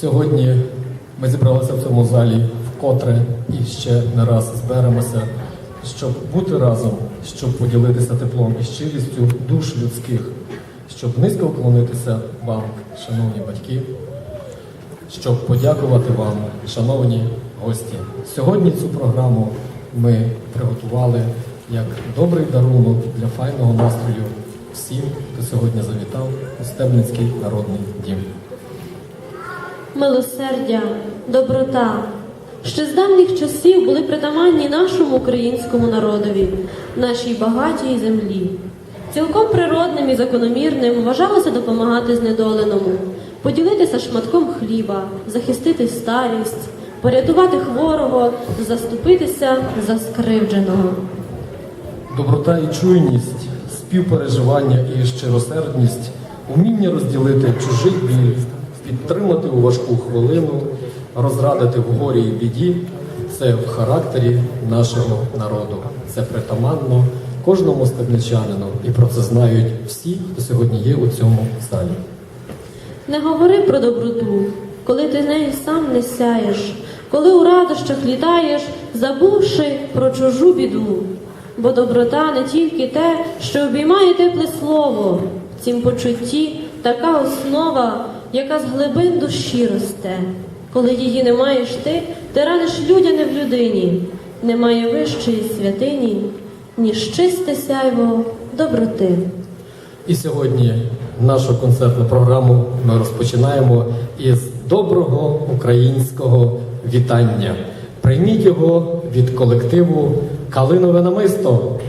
Сьогодні ми зібралися в цьому залі вкотре і ще не раз зберемося, щоб бути разом, щоб поділитися теплом і щирістю душ людських, щоб низько вклонитися вам, шановні батьки, щоб подякувати вам, шановні гості. Сьогодні цю програму ми приготували як добрий дарунок для файного настрою всім, хто сьогодні завітав у Стебницький народний дім. Милосердя, доброта. Ще з давніх часів були притаманні нашому українському народові, нашій багатій землі. Цілком природним і закономірним вважалося допомагати знедоленому, поділитися шматком хліба, захистити старість, порятувати хворого, заступитися за скривдженого. Доброта і чуйність, співпереживання і щиросердність, уміння розділити чужий біль, підтримати у важку хвилину, розрадити в горі і біді це в характері нашого народу. Це притаманно кожному стебничанину, і про це знають всі, хто сьогодні є у цьому залі. Не говори про доброту, коли ти нею сам не сяєш, коли у радощах літаєш, забувши про чужу біду. Бо доброта не тільки те, що обіймає тепле слово, в цім почутті така основа, яка з глибин душі росте. Коли її не маєш ти, ти раниш людяне в людині, немає вищої святині, ніж чисте сяйво доброти. І сьогодні нашу концертну програму ми розпочинаємо із доброго українського вітання. Прийміть його від колективу Калинове намисто.